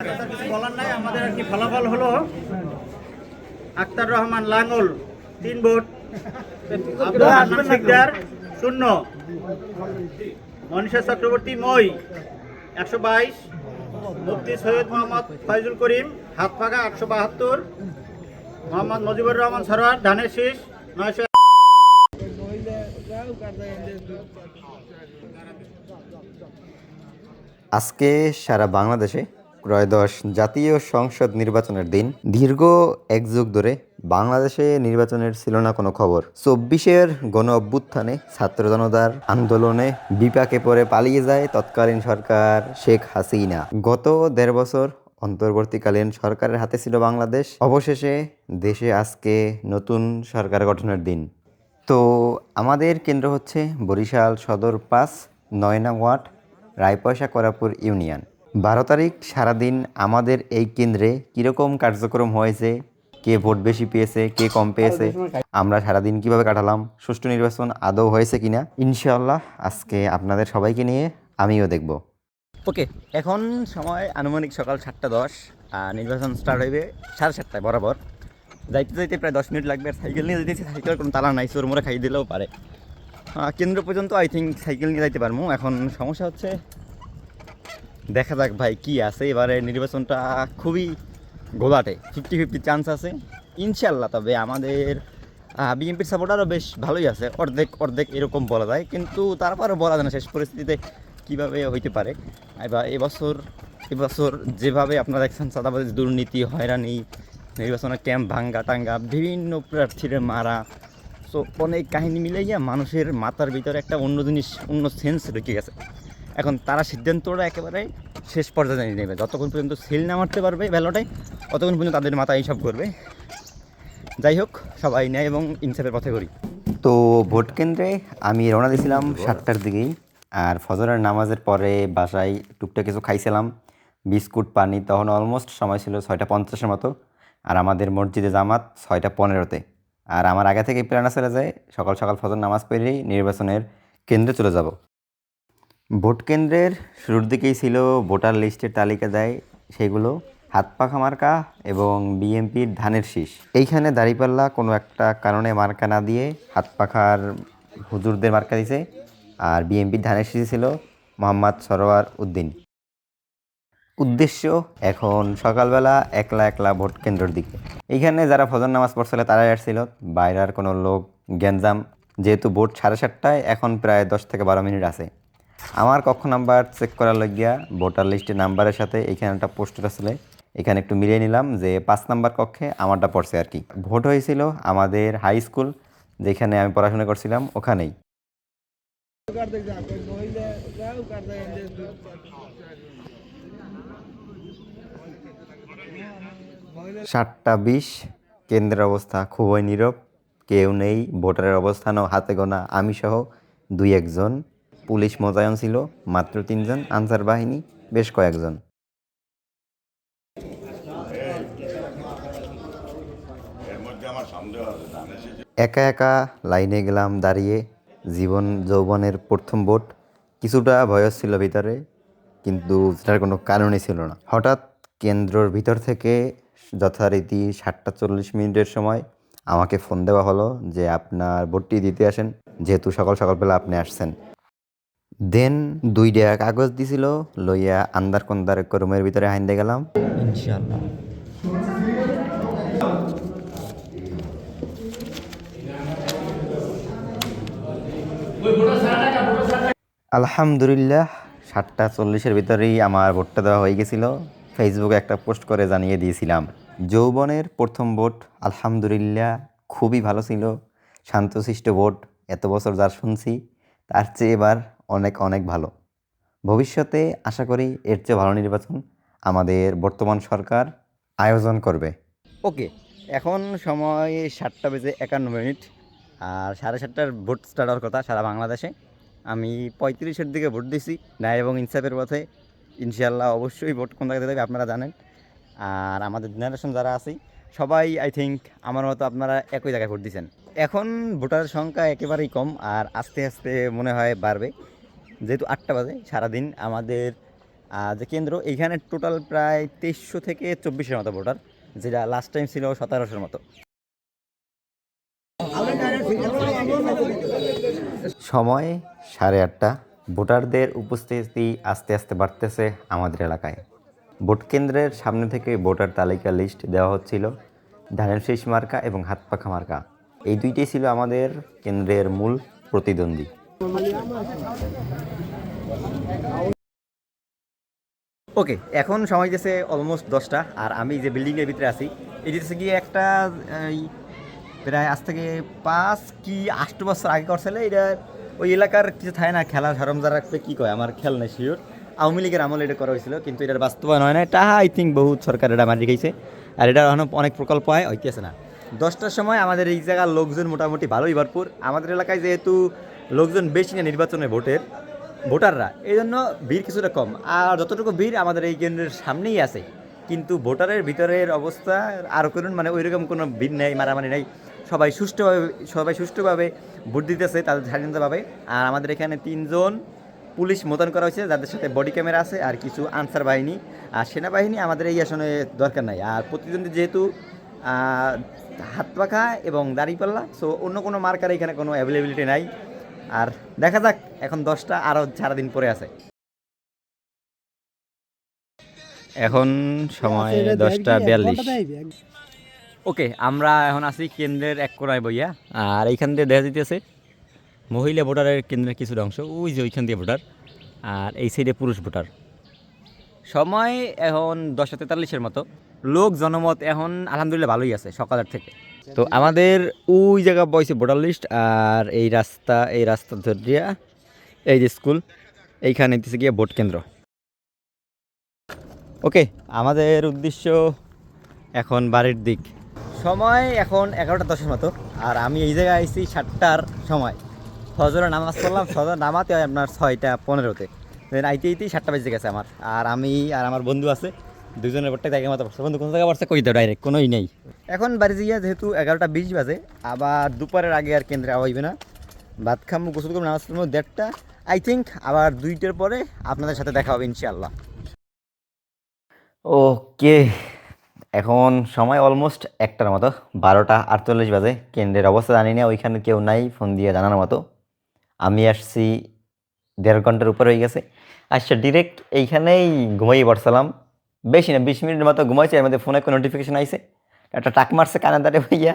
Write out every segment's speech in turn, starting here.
কিছু বলার নাই আমাদের আর কি ফলাফল হলো? আক্তার রহমান লাঙ্গল তিন ভোট। সিকদার শূন্য। মনীষা চক্রবর্তী মই একশো বাইশ। মুফতি সৈয়দ মোহাম্মদ ফয়জুল করিম হাত ফাঁকা আটশো বাহাত্তর। মোহাম্মদ মুজিবুর রহমান সরোয়ার ধানের শীষ নয়শো আজকে সারা বাংলাদেশে ত্রয়োদশ জাতীয় সংসদ নির্বাচনের দিন। দীর্ঘ এক যুগ ধরে বাংলাদেশে নির্বাচনের ছিল না কোনো খবর। চব্বিশের গণ অভ্যুত্থানে ছাত্র জনতার আন্দোলনে বিপাকে পড়ে পালিয়ে যায় তৎকালীন সরকার শেখ হাসিনা। গত দেড় বছর অন্তর্বর্তীকালীন সরকারের হাতে ছিল বাংলাদেশ। অবশেষে দেশে আজকে নতুন সরকার গঠনের দিন। তো আমাদের কেন্দ্র হচ্ছে বরিশাল সদর পাস নয়না ওয়াট রায়পয়সা, করাপুর ইউনিয়ন। বারো তারিখ সারাদিন আমাদের এই কেন্দ্রে কীরকম কার্যক্রম হয়েছে? কে ভোট বেশি পেয়েছে? কে কম পেয়েছে? আমরা সারাদিন কীভাবে কাটালাম? সুষ্ঠু নির্বাচন আদৌ হয়েছে কিনা? ইনশাআল্লাহ আজকে আপনাদের সবাইকে নিয়ে আমিও দেখব। ওকে, এখন সময় আনুমানিক সকাল সাতটা দশ নির্বাচন স্টার্ট হইবে সাড়ে সাতটায়, বরাবর। যাইতে যাইতে প্রায় দশ মিনিট লাগবে, আর সাইকেল নিয়ে যেতেছি সাইকেল কোনো তালা নাই, চোর মোড়ে খাই দিলেও পারে। কেন্দ্র পর্যন্ত আই থিঙ্ক সাইকেল নিয়ে যাইতে পারব এখন সমস্যা হচ্ছে দেখা যাক ভাই কি আছে। এবারে নির্বাচনটা খুবই গোলাটে ফিফটি ফিফটি চান্স আছে। ইনশাল্লাহ তবে আমাদের বিএনপির সাপোর্টারও বেশ ভালোই আছে। অর্ধেক অর্ধেক এরকম বলা যায়। কিন্তু তারপরও বলা যায় না শেষ পরিস্থিতিতে কীভাবে হইতে পারে। এবার এবছর এবছর যেভাবে আপনারা দেখছেন চাঁদাবাজি দুর্নীতি, হয়রানি নির্বাচনের ক্যাম্প ভাঙ্গা টাঙ্গা, বিভিন্ন প্রার্থীর মারা। সো অনেক কাহিনী মিলাইয়া মানুষের মাথার ভিতরে একটা অন্য জিনিস, অন্য সেন্স ঢুকে গেছে। এখন তারা সিদ্ধান্তটা একেবারে শেষ পর্যায়ে নিয়ে নেবে। যতক্ষণ পর্যন্ত সেল না মারতে পারবে ব্যালটে ততক্ষণ পর্যন্ত তাদের মাথায় এইসব করবে। যাই হোক সবাই নেয় এবং ইনসাফের পথে করি তো ভোট কেন্দ্রে আমি রওনা দিয়েছিলাম সাতটার দিকেই। আর ফজরের নামাজের পরে বাসায় টুকটাক কিছু খাইছিলাম। বিস্কুট পানি তখন অলমোস্ট সময় ছিল ছয়টা পঞ্চাশের মতো। আর আমাদের মসজিদে জামাত ছয়টা পনেরোতে। আর আমার আগে থেকে প্ল্যান চলে যায় সকাল সকাল ফজর নামাজ পড়েই নির্বাচনের কেন্দ্রে চলে যাব। ভোট কেন্দ্রের শুরুর দিকেই ছিল ভোটার লিস্টের তালিকা দেয় সেগুলো হাত পাখা মার্কা এবং বিএমপির ধানের শীষ। এইখানে দাঁড়িপাল্লা কোনো একটা কারণে মার্কা না দিয়ে হাত পাখার হুজুরদের মার্কা দিছে আর বিএমপির ধানের শীষ ছিল মোহাম্মদ সরোয়ার উদ্দিন। উদ্দেশ্য এখন সকালবেলা একলা একলা ভোট কেন্দ্রের দিকে। এইখানে যারা ফজর নামাজ পড়ছিল তারাই আসছিল। বাইরের কোনো লোক, গ্যাঞ্জাম, যেহেতু ভোট সাড়ে সাতটায়, এখন প্রায় দশ থেকে বারো মিনিট আছে। আমার কক্ষ নাম্বার চেক করার লাগিয়া ভোটার লিস্টের নাম্বারের সাথে এখানে একটা পোস্টার আসলে। এখানে একটু মিলিয়ে নিলাম যে পাঁচ নাম্বার কক্ষে আমারটা পড়ছে আর কি। ভোট হয়েছিল আমাদের হাই স্কুল যেখানে আমি পড়াশোনা করছিলাম, ওখানেই। সাতটা বিশ, কেন্দ্রের অবস্থা খুবই নীরব, কেউ নেই, ভোটারের অবস্থানও হাতে গোনা, আমি সহ দুই একজন। পুলিশ মোতায়েন ছিল মাত্র তিনজন, আনসার বাহিনী বেশ কয়েকজন। একা একা লাইনে গেলাম, দাঁড়িয়ে জীবন যৌবনের প্রথম ভোট কিছুটা ভয়স ছিল ভিতরে, কিন্তু সেটার কোনো কারণই ছিল না। হঠাৎ কেন্দ্রর ভিতর থেকে যথারীতি সাতটা চল্লিশ মিনিটের সময় আমাকে ফোন দেওয়া হলো যে, আপনার ভোটটি দিতে আসেন, যেহেতু সকাল সকালবেলা আপনি আসছেন। দেন দুই দুইটা কাগজ দিছিল লইয়া আন্দার কন্দার রুমের ভিতরে হাইন্দে গেলাম। ইনশাল্লাহ আলহামদুলিল্লাহ সাতটা চল্লিশের ভিতরেই আমার ভোটটা দেওয়া হয়ে গেছিল। ফেসবুকে একটা পোস্ট করে জানিয়ে দিয়েছিলাম যৌবনের প্রথম ভোট আলহামদুলিল্লাহ খুবই ভালো ছিল। শান্তশিষ্ট ভোট এত বছর যার শুনছি তার চেয়ে এবার অনেক অনেক ভালো। ভবিষ্যতে আশা করি এর চেয়ে ভালো নির্বাচন আমাদের বর্তমান সরকার আয়োজন করবে। ওকে, এখন সময় সাতটা বেজে একান্ন মিনিট, আর সাড়ে সাতটার ভোট স্টার্ট হওয়ার কথা সারা বাংলাদেশে। আমি পঁয়ত্রিশের দিকে ভোট দিছি, ন্যায় এবং ইনসাফের পথে। ইনশাল্লাহ অবশ্যই ভোট কোন জায়গায় দেবে আপনারা জানেন। আর আমাদের জেনারেশন যারা আছে, সবাই আই থিঙ্ক আমার মতো আপনারা একই জায়গায় ভোট দিচ্ছেন এখন ভোটারের সংখ্যা একেবারেই কম, আর আস্তে আস্তে মনে হয় বাড়বে। যেহেতু আটটা বাজে সারাদিন আমাদের যে কেন্দ্র, এইখানে টোটাল প্রায় তেইশশো থেকে চব্বিশের মতো ভোটার, যেটা লাস্ট টাইম ছিল সতেরোশোর মতো। সময় সাড়ে আটটা। ভোটারদের উপস্থিতি আস্তে আস্তে বাড়তেছে আমাদের এলাকায়। ভোট কেন্দ্রের সামনে থেকে ভোটার তালিকা লিস্ট দেওয়া হচ্ছিল। ধানের শেষ মার্কা এবং হাত পাখা মার্কা। এই দুইটাই ছিল আমাদের কেন্দ্রের মূল প্রতিদ্বন্দ্বী। ওকে এখন সময় গেছে অলমোস্ট দশটা, আর আমি যে বিল্ডিংয়ের ভিতরে আছি, এটি হচ্ছে গিয়ে একটা প্রায় আজ থেকে পাঁচ কি আষ্ট বছর আগে করছিল এটা ওই এলাকার কিছু থাকে না, খেলার সরঞ্জাম রাখতে কী কয়, আমার খেয়াল নেই শিওর আওয়ামী লীগের আমলে এটা করা হয়েছিল, কিন্তু এটার বাস্তবায়ন হয় না এটা আই থিঙ্ক বহুত সরকার এটা মারি গেছে আর এটার এখন অনেক প্রকল্প হয়, হইতেছে না। দশটার সময় আমাদের এই জায়গার লোকজন মোটামুটি ভালোই ভরপুর। আমাদের এলাকায় যেহেতু লোকজন বেশি না নির্বাচনে ভোটের, ভোটাররা। এই জন্য ভিড় কিছুটা কম। আর যতটুকু ভিড় আমাদের এই কেন্দ্রের সামনেই আছে, কিন্তু ভোটারের ভিতরের অবস্থা আর কোনো মানে ওইরকম কোনো ভিড় নেই, মারামারি নেই। সবাই সুষ্ঠুভাবে সবাই সুষ্ঠুভাবে ভোট দিতেছে তাদের স্বাধীনতাভাবে। আর আমাদের এখানে তিনজন পুলিশ মোতায়েন করা হয়েছে, যাদের সাথে বডি ক্যামেরা আছে আর কিছু আনসার বাহিনী। আর সেনাবাহিনী আমাদের এই আসনে দরকার নাই। আর প্রতিদ্বন্দ্বী যেহেতু হাত পাখা এবং দাড়িপাল্লা সো অন্য কোনো মার্কার এখানে কোনো অ্যাভেলেবিলিটি নাই। আর দেখা যাক এখন দশটা আরও সারাদিন পরে আছে। এখন সময় দশটা বিয়াল্লিশ। ওকে আমরা এখন আছি কেন্দ্রের এক কোনায় বইয়া আর এইখান দিয়ে দেখা যেতেছে মহিলা ভোটারের কেন্দ্রের কিছুটা অংশ ওই যে ওইখান দিয়ে ভোটার আর এই সাইডে পুরুষ ভোটার। সময় এখন দশটা তেতাল্লিশের মতো। লোক জনমত এখন আলহামদুলিল্লাহ ভালোই আছে সকালের থেকে। তো আমাদের ওই জায়গা বয়সে ভোটার লিস্ট আর এই রাস্তা এই রাস্তা ধরিয়া এই যে স্কুল, এইখানে দিতেছে গিয়ে ভোট কেন্দ্র। ওকে, আমাদের উদ্দেশ্য এখন বাড়ির দিক। সময় এখন এগারোটা দশের মতো, আর আমি এই জায়গায় আইছি সাতটার সময়। ফজরে নামাজ পড়লাম, ফজর নামাতে হয় আপনার ছয়টা পনেরোতে। আইতে আইতেই সাতটা বেজে গেছে আমার। আর আমি আর আমার বন্ধু আছে দুজনের ভোটটা জায়গা মতো বসছে বন্ধু কোন জায়গায় বসছে কই দাও ডাইরেক্ট কোনোই নেই। এখন বাড়ি গিয়া যেহেতু এগারোটা বিশ বাজে আবার দুপুরের আগে আর কেন্দ্রে আওয়া হইবে না। ভাত খামু গোসল করব নামাজ পড়ব দেড়টা। আই থিঙ্ক আবার দুইটার পরে আপনাদের সাথে দেখা হবে ইনশাআল্লাহ। ওকে এখন সময় অলমোস্ট একটার মতো বারোটা আটচল্লিশ বাজে। কেন্দ্রের অবস্থা জানি না ওইখানে কেউ নাই ফোন দিয়ে জানানোর মতো। আমি আসছি দেড় ঘণ্টার উপরে হয়ে গেছে। আচ্ছা ডিরেক্ট এইখানেই ঘুমাই পড়ছিলাম। বেশি না, বিশ মিনিটের মতো ঘুমাইছে, এর মধ্যে ফোনে একটা নোটিফিকেশন আইছে। একটা টাক মারছে কানে দাঁড়ে ভাইয়া,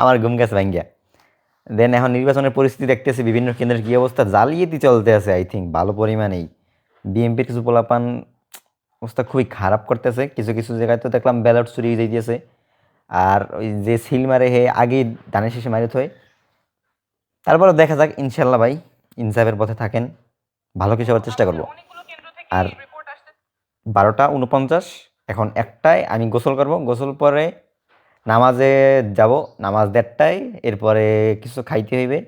আমার ঘুম গেছে ভাঙ্গিয়া। দেন এখন নির্বাচনের পরিস্থিতি দেখতেছি, বিভিন্ন কেন্দ্রের কী অবস্থা? জালিয়াতি চলতে আছে আই থিঙ্ক ভালো পরিমাণেই। বিএমপির কিছু পোলাপান অবস্থা খুবই খারাপ করতেছে। কিছু কিছু জায়গায় তো দেখলাম ব্যালট চুরি হয়ে যাইতেছে। আর ওই যে সিল মারে হে, আগেই ধানের শেষে মারিত হয় তারপরে দেখা যাক ইনশাল্লাহ ভাই, ইনসাফের পথে থাকেন। ভালো কিছু হওয়ার চেষ্টা করব। আর বারোটা উনপঞ্চাশ। এখন একটায় আমি গোসল করব। গোসল পরে নামাজে যাব। নামাজ দেড়টায়। এরপরে কিছু খাইতে হইবে।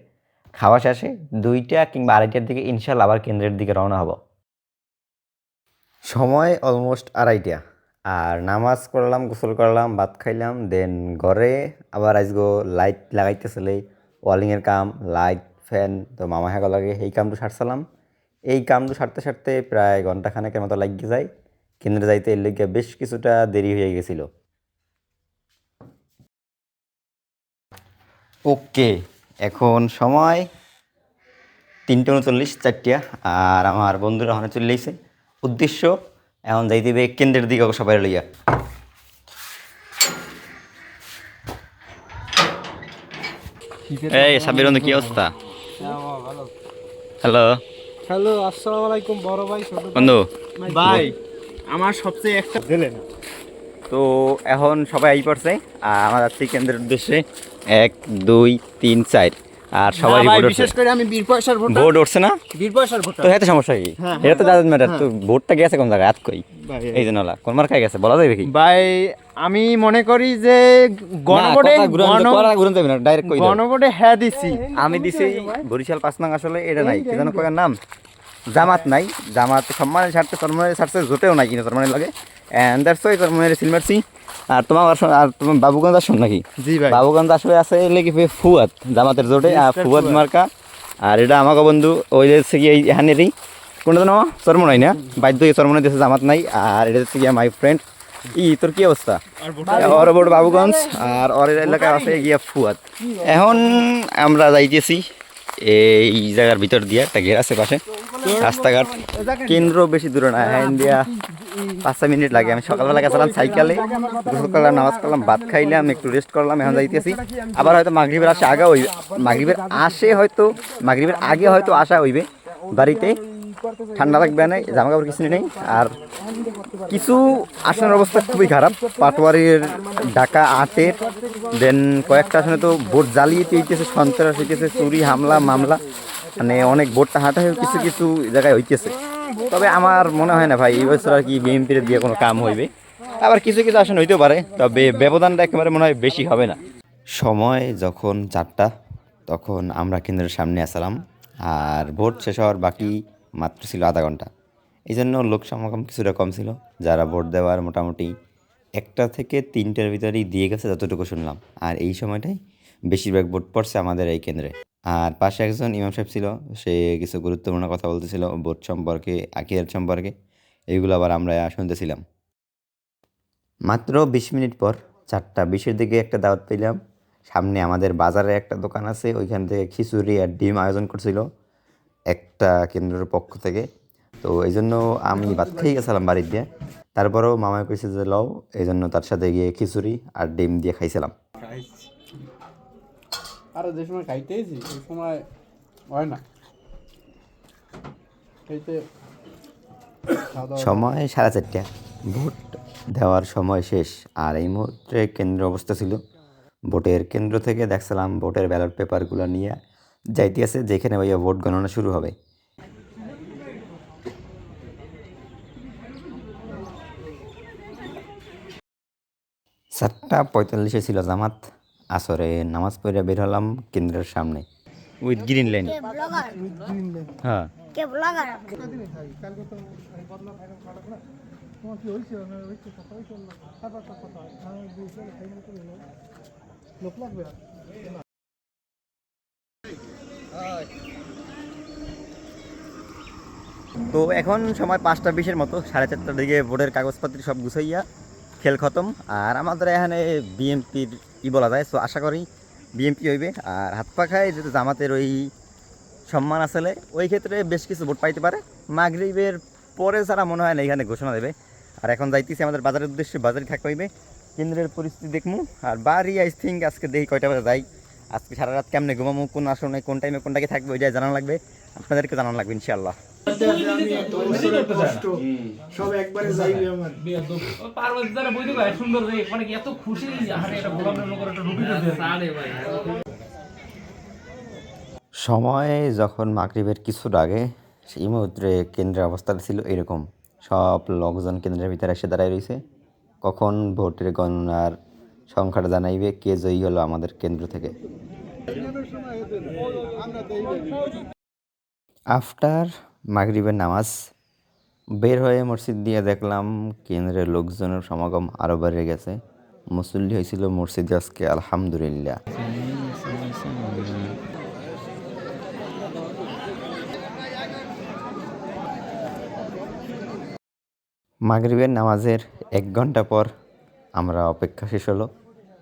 খাওয়া শেষে দুইটা কিংবা আড়াইটার দিকে ইনশাল্লাহ আবার কেন্দ্রের দিকে রওনা হব। সময় অলমোস্ট আড়াইটা। আর নামাজ করলাম গোসল করলাম, ভাত খাইলাম, দেন ঘরে আবার আজগো লাইট লাগাইতেছিলে ওয়ালিংয়ের কাম, লাইট, ফ্যান, তো মামা হ্যাঁ লাগে এই কামটু সারছিলাম। এই কামটু সারতে সারতে প্রায় ঘণ্টা খানেকের মতো লাগিয়ে যায়। কেন্দ্রে যাইতে এর লেগে বেশ কিছুটা দেরি হয়ে গেছিল। ওকে এখন সময় তিনটে উনচল্লিশ চারটিয়া আর আমার বন্ধুরা ওখানে চলে এসে উদ্দেশ্য এখন যাই দিবে কেন্দ্রের দিকে সবাই লইয়া। এই সাবির বন্ধু কি অবস্থা? হ্যালো হ্যালো আসসালামু আলাইকুম বড় ভাই ছোট বন্ধু। ভাই আমার সবচেয়ে একটা দিলেন তো এখন সবাই আই পড়ছে আর আমার যাচ্ছি কেন্দ্রের উদ্দেশ্যে এক দুই তিন চার আর সবাই ভোট বিশেষ করে আমি বীর পয়সার ভোটার। ভোট উঠছে না? বীর পয়সার ভোটার। তো এতে সমস্যা কি? হ্যাঁ, এটা তো দাদা ম্যাটার তো ভোটটা গেছে কোন জায়গায়? আত কই? এই জন্য হলা কোন মার খাই গেছে? বলা যাবে কি? ভাই আমি মনে করি যে গণভোটে গণ- ডাইরেক্ট কই দাও। গণভোটে হ্যাঁ দিছি। আমি দিছি বরিশাল পাঁচ নং আসলে এটা নাই কি জানো কয়ার নাম? জামাত নাই জামাত সম্মানের স্বার্থে চরমনের স্বার্থে জোটেও নাই কিনা চরমনের লাগে। দ্যাটস চরমনের আর তোমার আর তোমার বাবুগঞ্জ আসন নাকি? জি ভাই। বাবুগঞ্জ আসলে আছে লেগে ফুয়াত জামাতের জোটে আর ফুয়াত ফুয়াদ। মার্কা। আর এটা আমাকে বন্ধু ওই হচ্ছে কি এই এখানেরই কোনটা নাম চরমনাই না? বাধ্য চরমনাই দেশে জামাত নাই আর এটা হচ্ছে গিয়া মাই ফ্রেন্ড ই তোর কি অবস্থা? ওর বোর্ড বাবুগঞ্জ আর ওর এলাকায় আছে গিয়া ফুয়াদ। এখন আমরা যাইতেছি। এই জায়গার ভিতর দিয়ে একটা ঘের আছে পাশে। রাস্তাঘাট। কেন্দ্র বেশি দূরে না হ্যাঁ দিয়া পাঁচ ছয় মিনিট লাগে। আমি সকালবেলা গেছিলাম সাইকেলে গোসল করলাম নামাজ করলাম ভাত খাইলাম একটু রেস্ট করলাম এখন যাইতেছি। আবার হয়তো মাগরীবের আসে আগে হইবে। মাগরীবের আসে হয়তো মাগরীবের আগে হয়তো আসা হইবে বাড়িতে। ঠান্ডা লাগবে না জামা কাপড় কিছু নেই, আর কিছু আসনের অবস্থা খুবই খারাপ। পাটোয়ারির ঢাকা আটের, দেন কয়েকটা আসনে তো ভোট জ্বালিয়ে হইতেছে সন্ত্রাস হইতেছে, চুরি, হামলা, মামলা মানে অনেক ভোটটা হাঁটা কিছু কিছু জায়গায় হইতেছে। তবে আমার মনে হয় না ভাই, এই বছর আর কি বিএনপির দিয়ে কোনো কাম হইবে। আবার কিছু কিছু আসন হইতেও পারে, তবে ব্যবধানটা একেবারে মনে হয় বেশি হবে না। সময় যখন চারটা, তখন আমরা কেন্দ্রের সামনে আসলাম, আর ভোট শেষ হওয়ার বাকি মাত্র ছিল আধা ঘণ্টা। এই জন্য লোক সমাগম কিছুটা কম ছিল। যারা ভোট দেওয়ার মোটামুটি একটা থেকে তিনটার ভিতরেই দিয়ে গেছে যতটুকু শুনলাম। আর এই সময়টাই বেশিরভাগ ভোট পড়ছে আমাদের এই কেন্দ্রে। আর পাশে একজন ইমাম সাহেব ছিল, সে কিছু গুরুত্বপূর্ণ কথা বলতেছিল, ভোট সম্পর্কে আকিয়ার সম্পর্কে এইগুলো আবার আমরা শুনতেছিলাম। মাত্র বিশ মিনিট পর চারটা বিশের দিকে একটা দাওয়াত পেলাম। সামনে আমাদের বাজারে একটা দোকান আছে, ওইখান থেকে খিচুড়ি আর ডিম আয়োজন করছিল। একটা কেন্দ্রের পক্ষ থেকে। তো এই জন্য আমি ভাত খেয়ে গেছিলাম বাড়ির দিয়ে। তারপরেও মামাই কইছে যে লও। এই জন্য তার সাথে গিয়ে খিচুড়ি আর ডিম দিয়ে খাইছিলাম। আরে যে সময় খাইতেইছি ওই সময় হয় না। খাইতে সময় সাড়ে চারটা। ভোট দেওয়ার সময় শেষ। আর এই মুহূর্তে কেন্দ্র অবস্থা ছিল। ভোটের কেন্দ্র থেকে দেখছিলাম ভোটের ব্যালট পেপারগুলো নিয়ে যাইতে আছে যেখানে ভাইয়া ভোট গণনা শুরু হবে। সাতটা পঁয়তাল্লিশে ছিল জামাত আসরে নামাজ পড়ে বের হলাম কেন্দ্রের সামনে। উইথ গ্রিন লাইন কে হ্যাঁ। তো এখন সময় পাঁচটা বিশের মতো, সাড়ে চারটার দিকে ভোটের কাগজপত্র সব গুছাইয়া খেল খতম। আর আমাদের এখানে বিএমপির ই বলা যায় সো আশা করি বিএমপি হইবে। আর হাত পাখায় যেহেতু জামাতের ওই সম্মান আসলে ওই ক্ষেত্রে বেশ কিছু ভোট পাইতে পারে। মাগরিবের পরে যারা মনে হয় না এখানে ঘোষণা দেবে। আর এখন যাইতেছি আমাদের বাজারের উদ্দেশ্যে, বাজারে থাকতে হইবে। কেন্দ্রের পরিস্থিতি দেখমু। আর বাড়ি, আই থিঙ্ক আজকে দেখি কয়টা বাজে যাই। আজকে সারা রাত কেমনে ঘুমামু, কোন আসনে, কোন টাইমে কোনটাকে থাকবে ওইটাই জানানো লাগবে, আপনাদেরকে জানানো লাগবে ইনশাল্লাহ সময় যখন মাগরিবের কিছুটা আগে সেই মুহূর্তে কেন্দ্রের অবস্থা ছিল এরকম। সব লোকজন কেন্দ্রের ভিতরে এসে দাঁড়ায় রয়েছে। কখন ভোটের গণনার সংখ্যাটা জানাইবে, কে জয়ী হলো আমাদের কেন্দ্র থেকে। আফটার মাগরিবের নামাজ, বের হয়ে মসজিদ দিয়ে দেখলাম কেন্দ্রের লোকজনের সমাগম আরও বেড়ে গেছে। মুসল্লি হয়েছিল মসজিদে আজকে, আলহামদুলিল্লাহ। মাগরিবের নামাজের এক ঘণ্টা পর আমরা অপেক্ষা শেষ হলো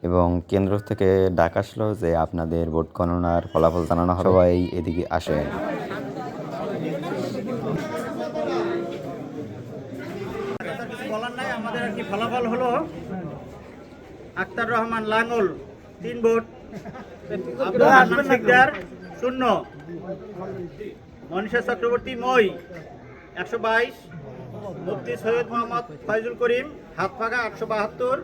এবং কেন্দ্র থেকে ডাক আসলো যে আপনাদের ভোট গণনার ফলাফল জানানো হবে। সবাই এদিকে আসে আমাদের আর কি ফলাফল হলো আক্তার রহমান লাঙ্গল তিন ভোট। আব্দুল সিকদার শূন্য। মনীষা চক্রবর্তী মই। একশো বাইশ মুফতি সৈয়দ মোহাম্মদ ফয়জুল করিম হাত ফাঁকা আটশো বাহাত্তর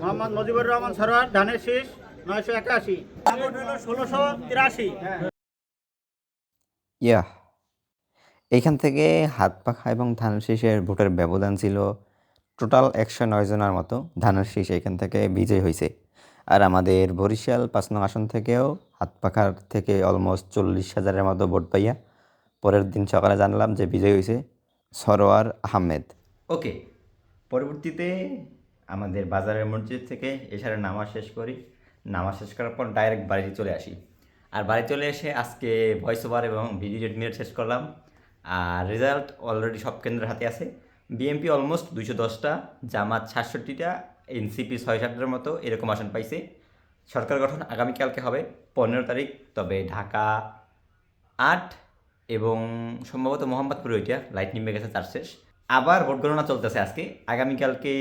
মোহাম্মদ মুজিবুর রহমান সরোয়ার ধানের শীষ নয়শো একাশি। ষোলোশো তিরাশি। ইয়া এইখান থেকে হাত পাখা এবং ধানের শীষের ভোটের ব্যবধান ছিল টোটাল একশো নয় জনের মতো। ধানের শীষ এখান থেকে বিজয় হয়েছে। আর আমাদের বরিশাল পাঁচ নং আসন থেকেও হাত পাখার থেকে অলমোস্ট চল্লিশ হাজারের মতো ভোট পাইয়া পরের দিন সকালে জানলাম যে বিজয় হয়েছে সরোয়ার আহমেদ। ওকে, পরবর্তীতে আমাদের বাজারের মসজিদ থেকে এছাড়া নামাজ শেষ করি। নামাজ শেষ করার পর ডাইরেক্ট বাড়িতে চলে আসি। আর বাড়ি চলে এসে আজকে ভয়েস ওভার এবং ভিডিও এডিট শেষ করলাম। আর রেজাল্ট অলরেডি সব কেন্দ্রের হাতে আছে। বিএমপি অলমোস্ট দুশো দশটা, জামাত সাতষট্টিটা এনসিপি ছয় সাতটার মতো এরকম আসন পাইছে। সরকার গঠন আগামীকালকে হবে, পনেরো তারিখ, তবে ঢাকা আট এবং সম্ভবত মোহাম্মদপুর ওইটা লাইট নিমে গেছে চার শেষ। আবার ভোট গণনা চলতেছে আজকে। আগামীকালকে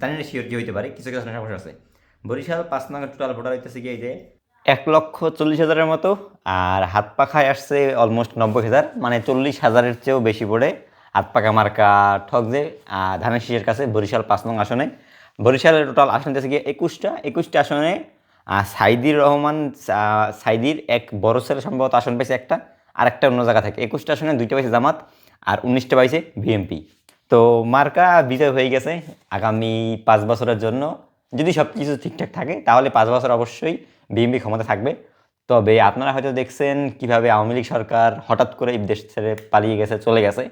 জানি না শিওর কি হইতে পারে, কিছু কিছু সমস্যা আছে। বরিশাল পাঁচ নং টোটাল ভোটার হইতেছে গিয়ে যে এক লক্ষ চল্লিশ হাজারের মতো, আর হাত পাখায় আসছে অলমোস্ট নব্বই হাজার মানে চল্লিশ হাজারের চেয়েও বেশি পড়ে হাত পাকা মার্কা ঠক যে ধানের শীষের কাছে বরিশাল পাঁচ নং আসনে। বরিশালের টোটাল আসন হচ্ছে গিয়ে একুশটা। একুশটা আসনে সাইদির রহমান সাইদির এক বড় ছেলে সম্ভবত আসন পেয়েছে একটা। আর একটা অন্য জায়গা থেকে। একুশটা আসনে, দুইটা পাইছে জামাত আর উনিশটা পাইছে বিএমপি তো মার্কা বিজয় হয়ে গেছে আগামী পাঁচ বছরের জন্য। যদি সব কিছু ঠিকঠাক থাকে, তাহলে পাঁচ বছর অবশ্যই বিএমপি ক্ষমতা থাকবে। তবে আপনারা হয়তো দেখছেন কীভাবে আওয়ামী লীগ সরকার হঠাৎ করে দেশ ছেড়ে পালিয়ে গেছে, চলে গেছে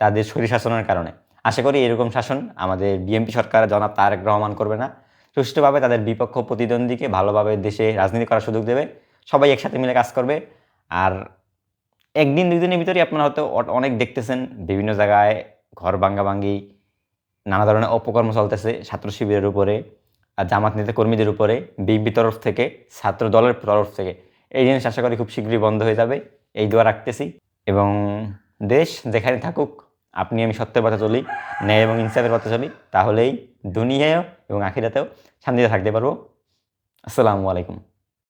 তাদের শরীর শাসনের কারণে। আশা করি এরকম শাসন আমাদের বিএমপি সরকার জনাব তারেক রহমান করবে না। সুষ্ঠুভাবে তাদের বিপক্ষ প্রতিদ্বন্দ্বীকে ভালোভাবে দেশে রাজনীতি করার সুযোগ দেবে। সবাই একসাথে মিলে কাজ করবে। আর একদিন দুই দিনের ভিতরেই আপনারা হয়তো অনেক দেখতেছেন, বিভিন্ন জায়গায় ঘর ভাঙ্গাভাঙ্গি, নানা ধরনের অপকর্ম চলতেছে ছাত্র শিবিরের উপরে, আর জামাত নেতা কর্মীদের উপরে, বিএনপি তরফ থেকে, ছাত্র দলের তরফ থেকে। এই জিনিস আশা করি খুব শীঘ্রই বন্ধ হয়ে যাবে, এই দোয়া রাখতেছি। এবং দেশ যেখানে থাকুক, আপনি আমি সত্যের কথা চলি, ন্যায় এবং ইনসাফের কথা চলি, তাহলেই দুনিয়ায়ও এবং আখিরাতেও শান্তিতে থাকতে পারব। আসসালামু আলাইকুম।